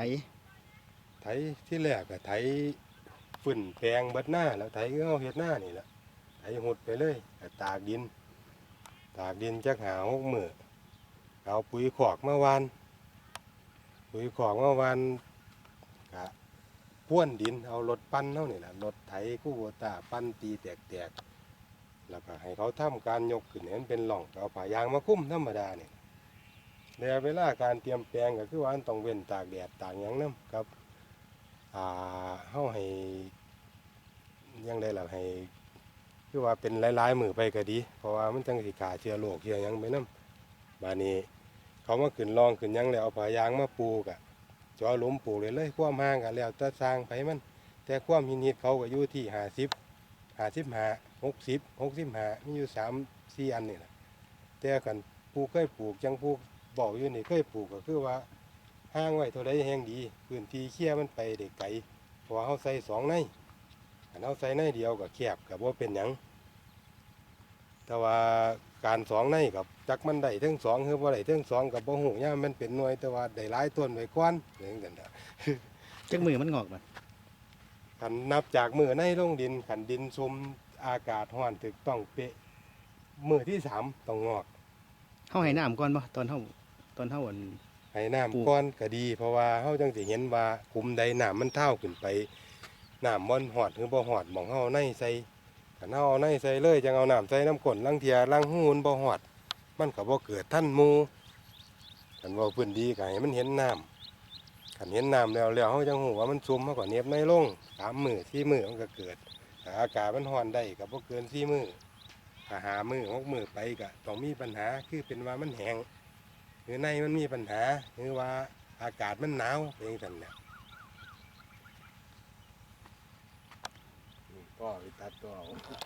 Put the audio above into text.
ไถไถที่แรกก็ไถฝุ่นแปลงเบิดหน้าแล้วไถเงาเฮ็ดหน้านี่แหละไถหดไปเลยก็ตากดิน ตากดินจักหาหกมือเอาปุ๋ยขอกเมาหวานปุ๋ยขอกเมาหวานก็พ่วนดินเอารถปั้นเท่านี่แหละรถไถคู่โบตาปั้นตีแตกๆแล้วก็ให้เขาทำการยกขึ้นให้มันเป็นหล่องเอาผ้ายางมาคุ้มธรรมดาเนี่ย แล้วเวลาการเตรียมแปลงก็คือว่าต้องเว้นตากแดดตากหยังน้ำครับอ่าเฮาให้ยังได้ล่ะให้คือว่าเป็นหลายๆมือไปก็ดี เพราะว่ามันจังสิขาเชื้อโรคเชื้อหยังไปนํบานี้ เขามาขึ้นรองขึ้นหยังแล้วเอาผ้ายางมาปูกะจอหลุมปลูกเลยเลยความห่างกันแล้วแต่สร้างไปมัน แต่ความหินหิดเขาก็อยู่ที่หาสิบหาสิบห้าหกสิบหกสิบห้ามีอยู่สามสี่อันนี่แหละแต่กันปลูกเคยปลูกจังปลูก บอกอยู่นี่เคยปลูกก็คือว่าห้างไว้เท่าใดแห่งดีพื้นที่เคลียร์มันไปได้ไกลเพราะว่าเขาใส่สองในอันเขาใส่ในเดียวกับแคบกับว่าเป็นหยังแต่ว่าการสองในกับจักมันได้ทั้งสองคือว่าได้ทั้งสองกับบ่หูย่ามมันเป็นหน่วยแต่ว่าได้หลายต้นไว้ก่อนอย่างนั้นน่ะจักมือมันงอกบัดขันนับจากมือในลงดินขันดินซุมอากาศห้อนถึกต้องเป๊ะมือที่สามต้องงอกเฮาให้น้ำก่อนบ่ตอนเฮา ตอนเฮาอัน ให้ปลูกน้ำก้อนก็ดี เพราะว่าเฮาจังสิเห็นว่าคุมใดน้ำมันเท่าขึ้นไปน้ำมันหอดหรือบ่หอดหมองเฮาเอาในใส่คันเฮาเอาในใส่เลยจังเอาน้ำใส่น้ำก้นลังเทียลังหูมันบ่หอด มันก็บ่เกิดท่านหมู่คันเว่าพื้นดีก็ให้มันเห็นน้ำคันเห็นน้ำแล้วแล้วเฮาจังฮู้ว่ามันซุ่มเฮาก็เน็บในลงสามมื้อสี่มื้อมันก็เกิดถ้าอากาศมันร้อนได้ก็บ่เกินสี่มื้อถ้าหามื้อหกมื้อไปก็ต้องมีปัญหาคือเป็นว่ามันแห้งห รือในมันมีปัญหาหรือว่าอากาศมันหนาวเองกันเนี่ยก็ไปตัดตัวเอา